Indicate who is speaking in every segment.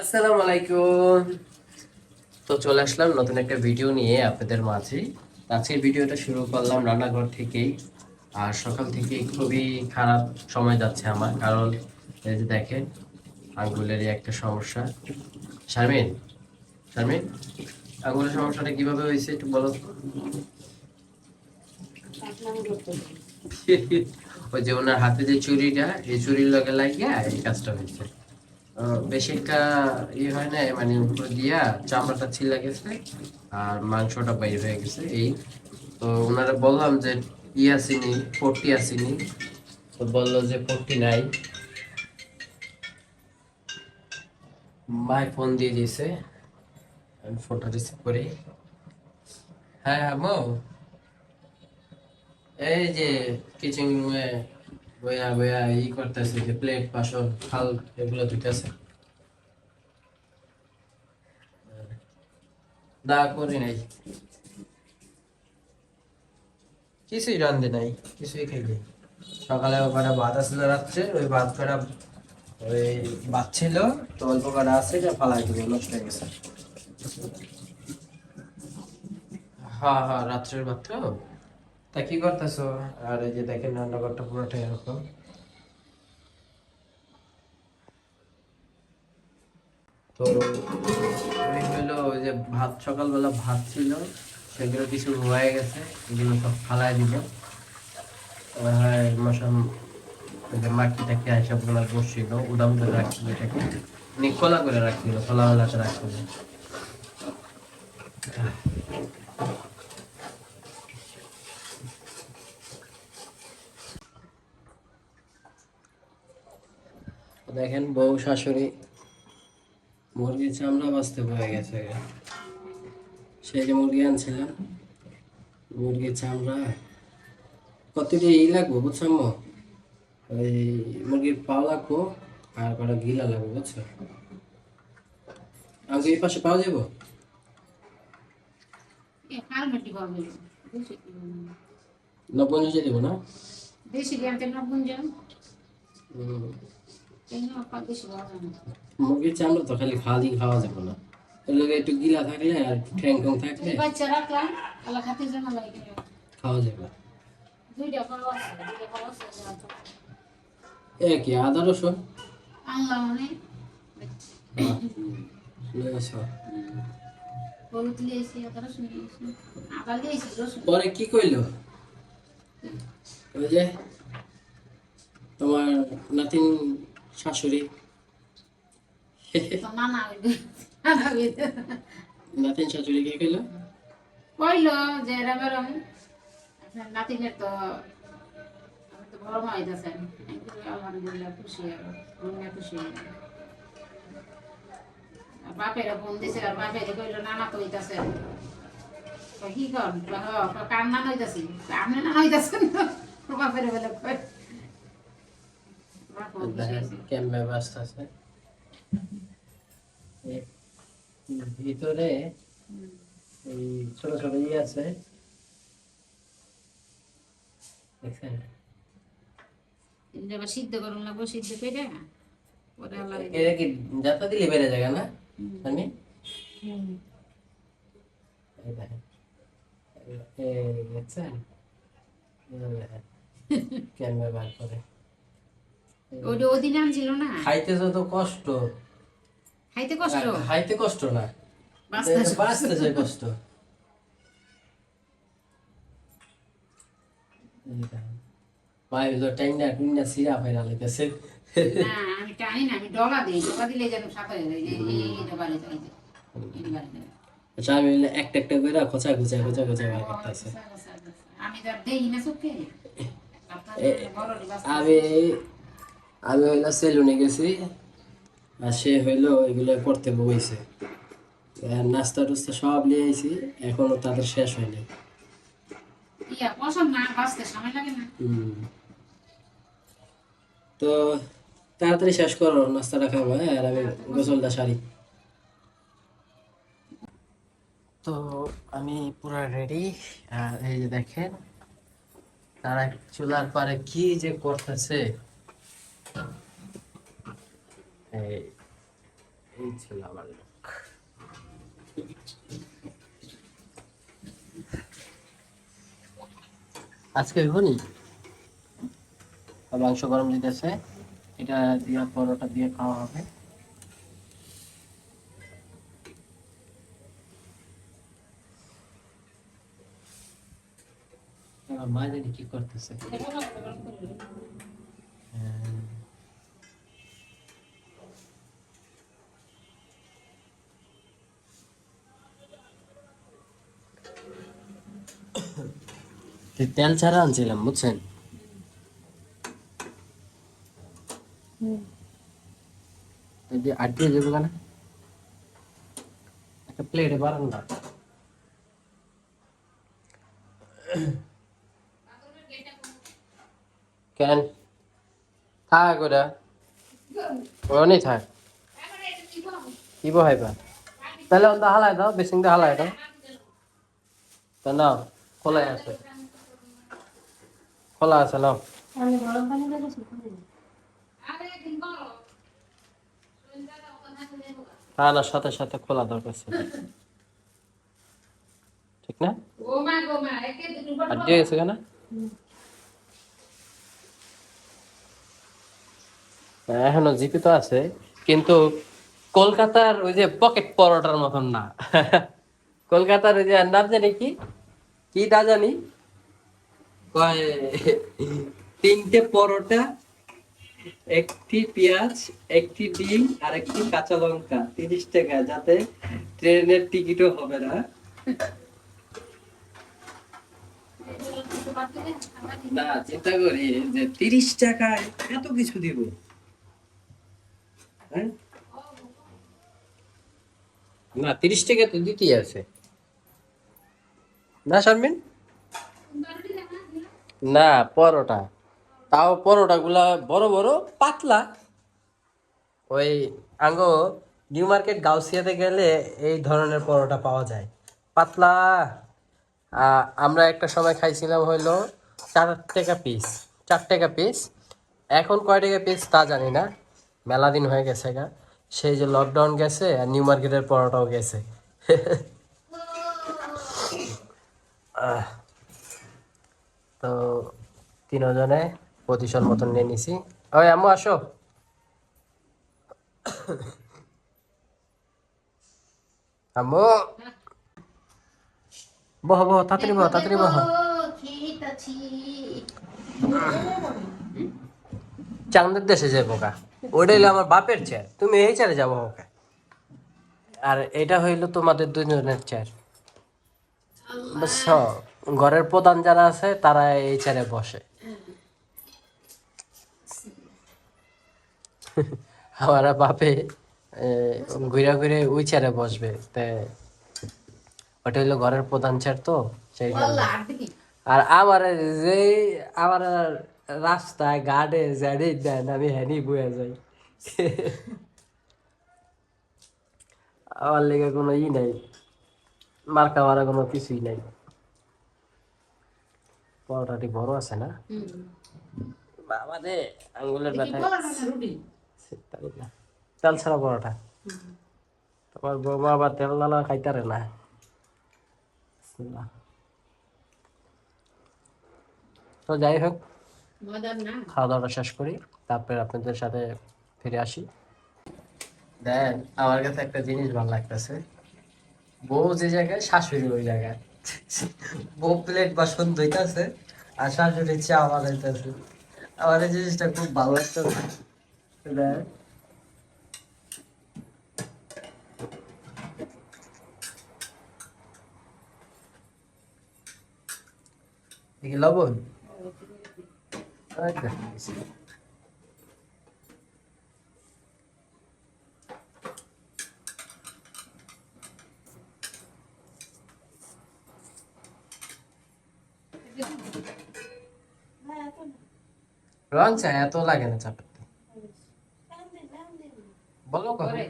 Speaker 1: আসসালামু আলাইকুম। তো চলে আসলাম নতুন একটা ভিডিও নিয়ে আপনাদের মাঝে। আজকের ভিডিওটা শুরু করলাম রান্নাঘর থেকেই। আর সকাল থেকে খুবই খারাপ সময় যাচ্ছে আমার, কারণ এই যে দেখেন, আঙ্গুলেরই একটা সমস্যা। শারমিন শারমিন, আঙ্গুলের সমস্যাটা কীভাবে হয়েছে একটু বলো ওই যে ওনার হাতে যে চুরিটা, এই চুরির লগে লাগিয়া এই কাজটা হয়েছে। বেশি একটা ইয়ে হয় না মানে উপরে দিয়া চামড়াটা ছিলা গেছে আর মাংসটা বাইরে হয়ে গেছে এই। তো ওনারা বললাম যে ই আসেনি, পট্টি আসেনি। তো বলল যে পট্টি নাই। মাই ফোন দিয়ে দিয়েছে, আমি ফোনটা রিসিভ করি। হ্যাঁ মো এই যে কিচেন রুমে বয়া বয়া ই করতেছে যে প্লেট বাসন থাল এগুলো ধুইতেছে। দা করি নাই। কিছুই রান্ধে নাই, কিছুই খাইনি সকালে ওখানে ভাত আসলে রাত্রে, ওই ভাত করা ওই ভাত ছিল, তো অল্প কটা আছে, যে ফালাই দিব, নষ্ট হয়ে গেছে। হ্যাঁ হ্যাঁ রাত্রের ভাত তো কি করতেছো? আর এই যে দেখেন রান্নাঘরটা পুরোটাই এরকম। তো ওই যে ভাত, সকালবেলা ভাত ছিল, সেগুলো কিছু হয়ে গেছে, এগুলো সব ফালাই দিব। ওই যে মাটি টাকি এসবগুলো বসছিল, উদাম করে রাখছিল এটাকে খোলা করে রাখছিল খোলামেলাতে রাখছিল দেখেন বউ শাশুড়ি মুরগির চামড়া বাঁচতে হয়ে গেছে সেই যে মুরগি আনছিলাম মুরগির চামড়া কতটি ই লাগবো বুঝছ? ওই মুরগির পাও লাগবো আর কটা গিলা লাগবো বুঝছ? আমাকে এই পাশে পাওয়া যাব নব্বই দেবো না?
Speaker 2: জ্ঞানতে নগুঞ্জ
Speaker 1: হুম। মুরগির চামড়া তো খালি খালি খাওয়া যাবে না। ওর একটু গিলা থাকলে আর ঠ্যাং ঠ্যাং থাকলে খাওয়া যাবে। এ কি আদা রসুন?
Speaker 2: মানে রসুন।
Speaker 1: পরে কি কইলো? ওই যে তোমার নাতিন শাশুড়ি।
Speaker 2: হইবে
Speaker 1: নাতিন শাশুড়ি কি কইলো?
Speaker 2: কইলো যে নাতিনের তো আমি তো বড় মা হইতেছেন আলহামদুলিল্লাহ খুশি আর খুশি বাপেরা ফোন দিছে আর বাপেরে কইলো নানা তো হইতাছে। কি কর কার নানা হইতাছি? আপনি নানা হইতাছেন বাপেরে বলে খুশি হইছে।
Speaker 1: আছে। ভিতরে এই ছোট ছোট ইয়ে আছে। দেখছেন?
Speaker 2: সিদ্ধ করুন লাগবো সিদ্ধ করে। পরে আল্লাহ
Speaker 1: এটা কি যাতা দিলে বেড়ে যায় না? আমি দেখেন। দেখছেন? এই বার করে।
Speaker 2: ওটা ওদিন আনছিল না?
Speaker 1: খাইতে যত কষ্ট।
Speaker 2: খাইতে কষ্ট?
Speaker 1: খাইতে কষ্ট না।
Speaker 2: বাঁচতে
Speaker 1: যায় কষ্ট। পায়ে ভিতর টাইনা টুইনা সিরা ফাইরা লাইতেছে
Speaker 2: না আমি টানি না আমি ডগা দিই ডগা দিলে যেন সাথে হয়ে যায় এই এই বাড়ি যায়
Speaker 1: আচ্ছা আমি একটা একটা করে খোঁচা খোঁচা খোঁচা খোঁচা বার করতেছে
Speaker 2: আমি তো দেই না চোখে।
Speaker 1: আমি আমি হইল সেলুনে গেছি আর সে হইল এগুলো করতে বইছে। নাস্তা টুস্তা সব নিয়ে আইছি এখনও তাদের শেষ হয়নি।
Speaker 2: ইয়া।
Speaker 1: তো তাড়াতাড়ি শেষ করো নাস্তাটা খাব হ্যাঁ আর আমি গোসলটা সারি। তো আমি পুরো রেডি আর এই যে দেখেন তারা চুলার পারে কি যে করতেছে। এই ছিল আমার আজকে হইবনি? মাংস গরম দিতেছে, এটা দিয়ে পরোটা দিয়ে খাওয়া হবে। আমার মা জানি কি করতেছে। তেল ছাড়া আনছিলাম বুঝছেন এই যে আট দিয়ে যাব কেন একটা প্লেটে বাড়ান না কেন থাক ওটা ওখানেই থাক কি বহাইবা তাহলে ওটা হালাই দাও বেসিংটা হালাই দাও তা নাও খোলাই আছে খোলা আছে নাও।
Speaker 3: আমি গরম পানি দিয়ে শুকনো দিই
Speaker 1: হ্যাঁ না সাথে সাথে খোলা দরকার ছিল ঠিক না? কেন হ্যাঁ, এখনও জিপি তো আছে কিন্তু কলকাতার ওই যে পকেট পরোটার মতন না। কলকাতার ওই যে নাম জানি কি? কি তা জানি? তিনটে পরোটা একটি পেঁয়াজ একটি ডিম আর একটি কাঁচা লঙ্কা তিরিশ টাকা যাতে ট্রেনের টিকিটও হবে না। না চিন্তা করি যে তিরিশ টাকায় এত কিছু দিব। হ্যাঁ? না তিরিশ টাকা তো দিতেই আছে। না শারমিন? না পরোটা। তাও পরোটা গুলা বড় বড় পাতলা। ওই আঙ্গ নিউ মার্কেট গাউসিয়াতে গেলে এই ধরনের পরোটা পাওয়া যায়। পাতলা। আমরা একটা সময় খাইছিলাম হইল চার টাকা পিস চার টাকা পিস এখন কয় টাকা পিস তা জানি না। মেলা দিন হয়ে গেছে গা। সেই যে লকডাউন গেছে আর নিউ মার্কেটের পরোটাও গেছে। আহ, তো তিনজনে প্রতিশোধ মতন নিয়ে নিছি। ওই আম্মু, আসো। বহ বহ, তাড়াতাড়ি বহ তাড়াতাড়ি বহ। চাঁদের দেশে যাব কা ওইটা হইল আমার বাপের চেয়ার তুমি এই চেয়ারে যাব ওকে আর এটা হইল তোমাদের দুজনের চেয়ার বুঝছ ঘরের প্রধান যারা আছে তারা এই চেয়ারে বসে। আমার বাপে ঘুরে ঘুরে ওই চেয়ারে বসবে। তে ওটা হইল ঘরের প্রধান চেয়ার তো সেই আর আমার যে আমার রাস্তায় গার্ডে জ্যাডে দেন আমি হ্যানি বয়ে যাই। আমার লেগে কোনো ই নাই। মার্কা মারা কোনো কিছুই নাই। পরোটাটি বড় আছে না? বাবা রে আঙ্গুলের ব্যথা তাই না তেল ছাড়া পরোটা। তোমার বৌমা আবার তেল লালা খাইতারে না? তো যাই হোক খাওয়া দাওয়াটা শেষ করি। তারপরে আপনাদের সাথে ফিরে আসি। দেন আমার কাছে একটা জিনিস ভালো লাগতেছে। বউ যে জায়গায় শাশুড়ি ওই জায়গায়। বউ প্লেট বাসন ধুইতেছে আর শাশুড়ি চা বানাইতেছে। আমার এই জিনিসটা খুব ভালো লাগতেছে দেখ। দেখি লবণ। আচ্ছা। রং চা এত লাগে না চাপাতে বলো কখন
Speaker 2: করে।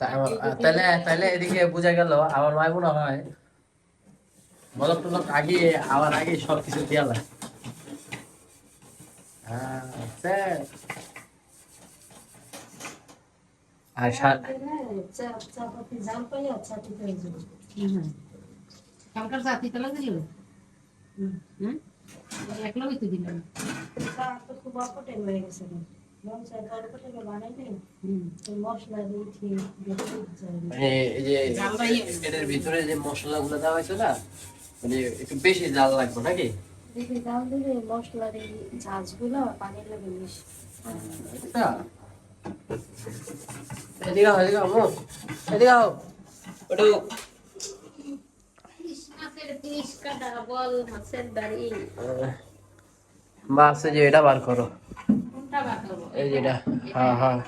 Speaker 1: তাহলে তাহলে এদিকে বোঝা গেল আমার মায় মনে হয় বলক টলক আগে আবার আগে সব কিছু দেওয়া লাগে আচ্ছা। আর
Speaker 2: কালকার হুম তো দিলাম
Speaker 3: খুব হয়ে গেছে মন মশলা
Speaker 1: এটার ভিতরে যে মশলাগুলো দেওয়া হয়েছে না মানে একটু বেশি জাল লাগবে নাকি?
Speaker 3: দেখি জাল দিলে মশলার এই ঝাঁঝগুলো পানির লাগে বেশি
Speaker 1: এদিকে। ওটা যে এটা বার করো। এই হ্যাঁ হ্যাঁ।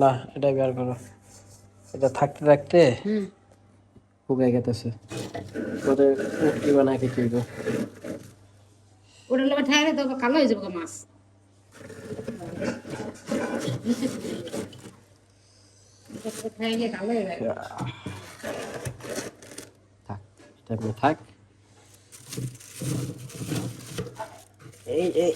Speaker 2: না?
Speaker 1: এটা বার করো। এটা থাকতে থাকতে
Speaker 2: হুম।
Speaker 1: শুকাই গেতেছে। ওদের উটকি বানায় খেতে
Speaker 2: ওটা ঠাইরে তো কালো হয়ে যাবে মাছ ঠাইরে কালো হয়ে যাবে
Speaker 1: থাক এটা থাক এই এই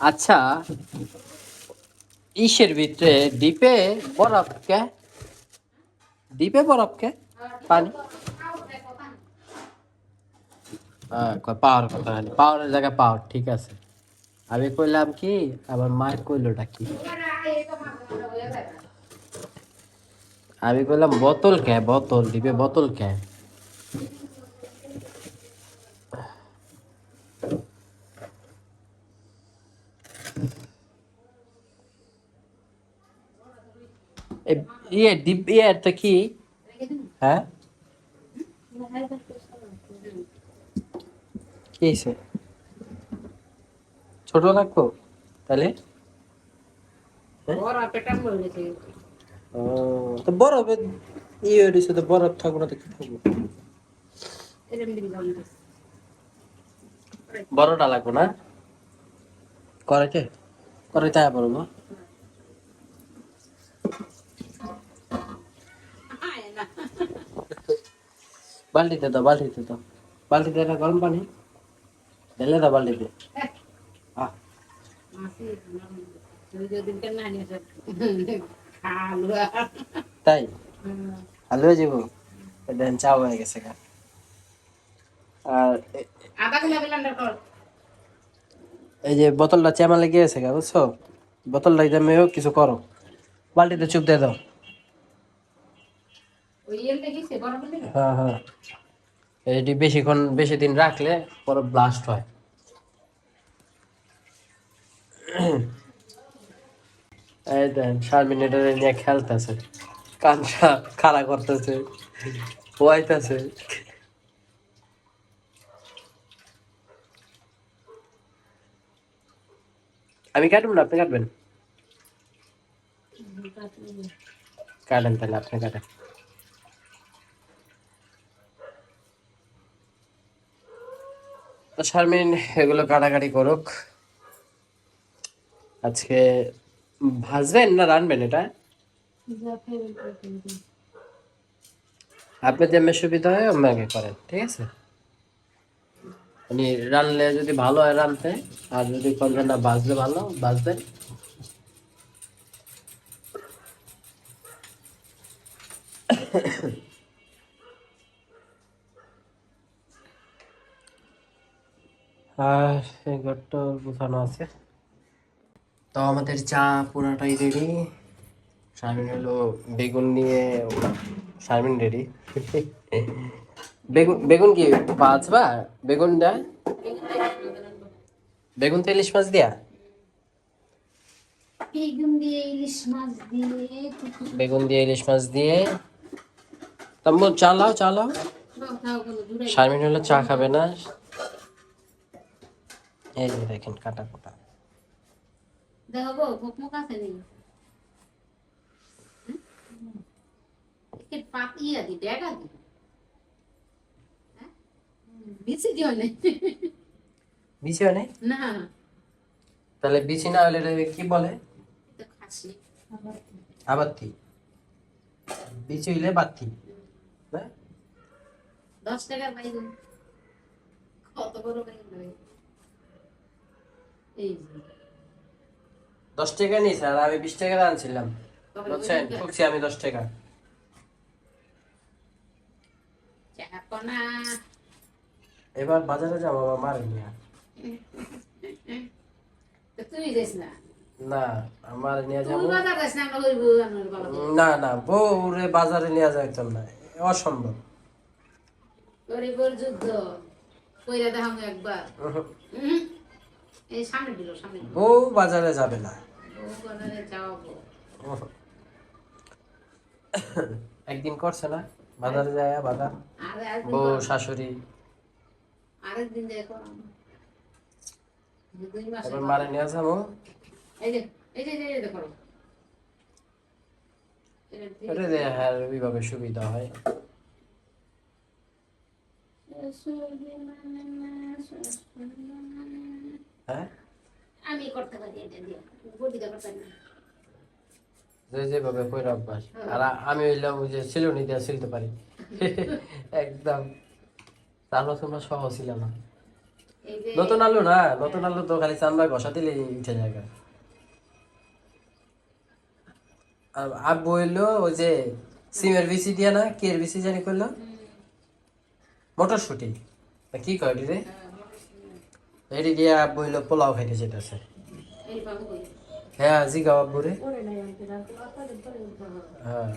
Speaker 1: আচ্ছা ইসের ভিতরে দ্বীপে বরফ কে? দ্বীপে বরফ কে? পানি? পাওয়ার কথা হয়নি পাওয়ারের জায়গায় পাওয়ার ঠিক আছে আমি কইলাম কি আমার মা কইলোটা কি আমি কইলাম বোতল কে বোতল দিবে বোতল কে এ- ইয়ে ডিপ ইয়ে তো কি হ্যাঁ কি ছোট লাগবো তাহলে? ও, তো বরফে ইয়ে হয়েছে তো বরফ থাকব না তো কি থাকব?
Speaker 2: এরম দিবি দাম
Speaker 1: বড়টা লাগবো না? করাইতে করাইতে আয় পারব বালতিতে দাও বালতিতে দাও। বালতিতে গরম পানি। ঢেলে দাও বালতিতে তাই হয়ে যাব দেন চা হয়ে গেছে গা। আর এই যে বোতলটা চেমা লেগে গেছে গা বুঝছ বোতলটা জমেও কিছু করো বালতিতে চুপ দিয়ে দাও হ্যাঁ হ্যাঁ এটি বেশিক্ষণ বেশি দিন রাখলে পরে ব্লাস্ট হয়। এই দেন শারমিনেটার নিয়ে খেলতেছে। কানসা খাড়া করতেছে হোয়াইতেছে আমি কাটবো না আপনি কাটবেন? কাটেন তাহলে আপনি কাটেন। তো শারমিন, এগুলো কাটাকাটি করুক। আজকে ভাজবেন না রানবেন এটা? আপনার যেমন সুবিধা হয় আমাকে করেন, ঠিক আছে? মানে রানলে যদি ভালো হয় রানতে, আর যদি কোন না, বাজলে ভালো বাজবেন আর এই ঘরটা গোছানো আছে। তো আমাদের চা পুরাটাই রেডি শারমিন হলো বেগুন নিয়ে শারমিন রেডি বেগুন বেগুন কি বাজবা বেগুন দা বেগুন তো ইলিশ মাছ দিয়া?
Speaker 3: বেগুন দিয়ে ইলিশ মাছ দিয়ে।
Speaker 1: বেগুন দিয়ে ইলিশ মাছ দিয়ে। তাম্বু চালাও চালাও। শারমিন হলো চা খাবে না। এই যে দেখেন কাটা কাটা।
Speaker 2: আছে পাতিয়া দি ডেগা দি দিও না।
Speaker 1: তাহলে বিছি না হলে কি বলে?
Speaker 2: আছি
Speaker 3: আবার
Speaker 1: আবাত্তি। বিচ হইলে বাত্তি। না
Speaker 2: দশ টাকার বাইরে কত বড় এই
Speaker 1: দশ টাকা নিয়েছে আর আমি বিশ টাকা আনছিলাম বুঝছেন? ঠকছি আমি দশ টাকা। এবার বাজারে মার নিয়ে
Speaker 2: তো তুই যাস না?
Speaker 1: না আমার নিয়ে যাব।
Speaker 2: না বাবা
Speaker 1: না বাজারে নিয়ে যাইতাম না অসম্ভব।
Speaker 2: গরিবর যুদ্ধ কইরা দেখাম একবার।
Speaker 1: বউ বাজারে যাবে না। একদিন করছে না? বাজারে যায় বাজার বউ শাশুড়ি?
Speaker 2: আরেকদিন
Speaker 1: এবার মারে নিয়ে যাব।
Speaker 2: এটা দিয়ে-
Speaker 1: হ্যাঁ ওইভাবে সুবিধা হয়। হ্যাঁ?
Speaker 2: আমি করতে পারি এটা দিয়ে। বডিটা করতে না।
Speaker 1: যে যেভাবে কইরা অভ্যাস। আর আমি হইলাম যে সিলুনি দিয়ে সিলতে পারি। একদম। তোমরা সহজ ছিল না। নতুন আলু না নতুন আলু তো খালি ঘষা দিলে উঠে জায়গা আব্বু হইল ওই যে সিমের বিসি দিয়া না কে বিসি জানি করল মটরশুটি। কি কয়টি রে? এটি দিয়ে আব্বু হইল পোলাও খাইতে যেতেছে হ্যাঁ
Speaker 3: আপনাদের পরে উঠবো।
Speaker 1: হ্যাঁ।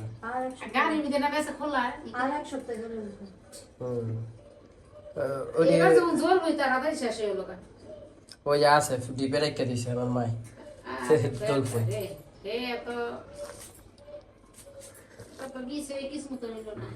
Speaker 1: ওই আছে ডিপে রেখে দিছে আমার মাই।
Speaker 2: না।